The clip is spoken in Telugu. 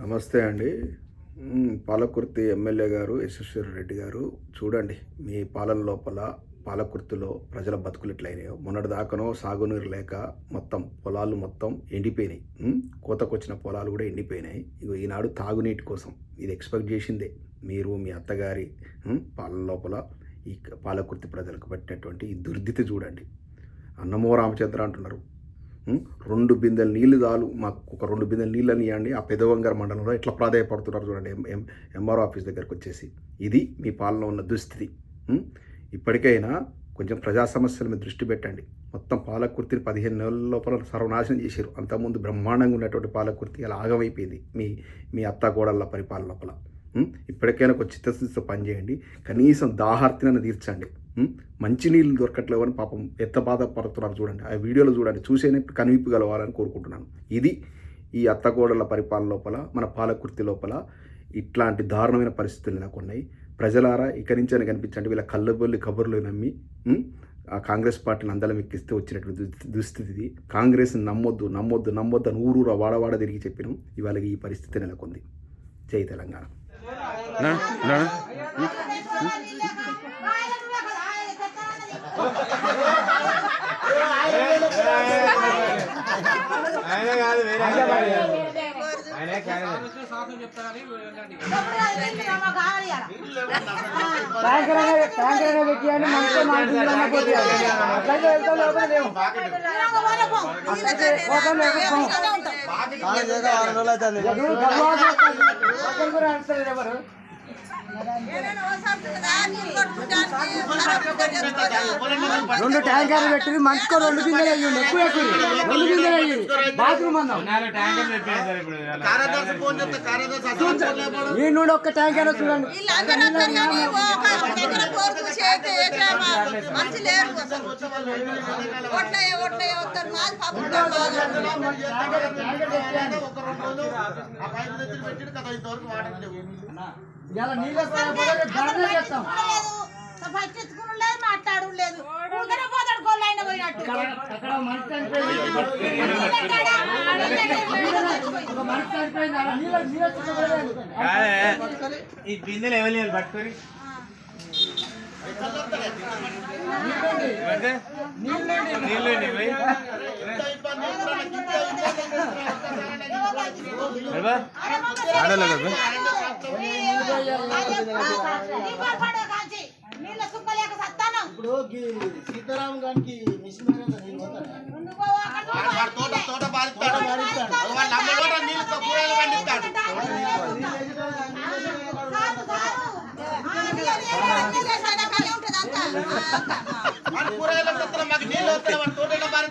నమస్తే అండి. పాలకుర్తి ఎమ్మెల్యే గారు యశ్వర్ రెడ్డి గారు చూడండి మీ పాలన లోపల పాలకుర్తిలో ప్రజల బతుకులు ఎట్లయినాయో. మొన్నటి దాకానో సాగునీరు లేక మొత్తం పొలాలు మొత్తం ఎండిపోయినాయి. కోతకొచ్చిన పొలాలు కూడా ఎండిపోయినాయి. ఇగో ఈనాడు తాగునీటి కోసం ఇది ఎక్స్పెక్ట్ చేసిందే మీరు మీ అత్తగారి పాలన లోపల ఈ పాలకుర్తి ప్రజలకు పెట్టినటువంటి ఈ దుర్దితి చూడండి. అన్నమో రామచంద్ర అంటున్నారు. రెండు బిందెల నీళ్ళు చాలు. మాకు ఒక రెండు బిందెల నీళ్ళని ఇవ్వండి ఆ పెదవంగర మండలంలో ఎట్లా ప్రాధాయపడుతున్నారు చూడండి. ఎం ఎం ఎంఆర్ఓ ఆఫీస్ దగ్గరకు వచ్చేసి. ఇది మీ పాలన ఉన్న దుస్థితి. ఇప్పటికైనా కొంచెం ప్రజా సమస్యల మీద దృష్టి పెట్టండి. మొత్తం పాలకుర్తిని పదిహేను నెలల లోపల సర్వనాశనం చేశారు అంతకుముందు బ్రహ్మాండంగా ఉన్నటువంటి పాలకుర్తి అలా ఆగమైపోయింది. మీ మీ అత్తగోడళ్ళ పరిపాలన లోపల. ఇప్పటికైనా ఒక చిత్తశుద్ధితో పనిచేయండి. కనీసం దాహార్తిని తీర్చండి. ఉం? మంచినీళ్ళు దొరకట్లేవని పాపం ఎంత బాధపడుతున్నారు చూడండి. ఆ వీడియోలో చూడండి. చూసేనే కనువిప్పు గలవాలని కోరుకుంటున్నాను. ఇది ఈ అత్తగోడల పరిపాలన లోపల మన పాలకుర్తి లోపల ఇట్లాంటి దారుణమైన పరిస్థితులు నెలకొన్నాయి. ప్రజలారా ఇక్కడి నుంచి కనిపించండి వీళ్ళ కళ్ళబొల్లి కబుర్లు నమ్మి ఆ కాంగ్రెస్ పార్టీని అందలం ఎక్కిస్తే వచ్చినటువంటి దుస్థితి ఇది. కాంగ్రెస్ని నమ్మొద్దు నమ్మొద్దు నమ్మొద్దు అని ఊరూరా వాడవాడ తిరిగి చెప్పినాం. ఇవాళ ఈ పరిస్థితి నెలకొంది. జై తెలంగాణ. ఆయన కాదు వేరే ఆయన ట్యాంకర్ పెట్టియండి మనతో మాట్లాడుతున్నా పోతే అట్లాగే వెళ్తాం లోపల లేవు పోతాం లేకపోతాం ఎదురు గర్వాలు ఎవరు? రెండు ట్యాంకర్లు పెట్టి మంచుకో రెండు బిందెలు అయ్యండి ఎక్కువ ఎక్కువ రెండు బిందెలు అయ్యింది బాత్రూమ్ అన్నాం ఈ నుండి ఒక్క ట్యాంకర్ చూడండి. మనిషి లేరు అసలు ఒట్లే వస్తారు మాది పాపం పట్టించుకుని మాట్లాడు లేదు ఊరికనే పోతాడు గొల్లు అయిన పోయినట్టు ఈ బిందెలు ఎవరు పట్టుకొని. ఇప్పుడు గీ- సీతారాం గారికి మిషన్ నీళ్ళు చేసిన కాలే ఉంటుంది అంతా. ఆ,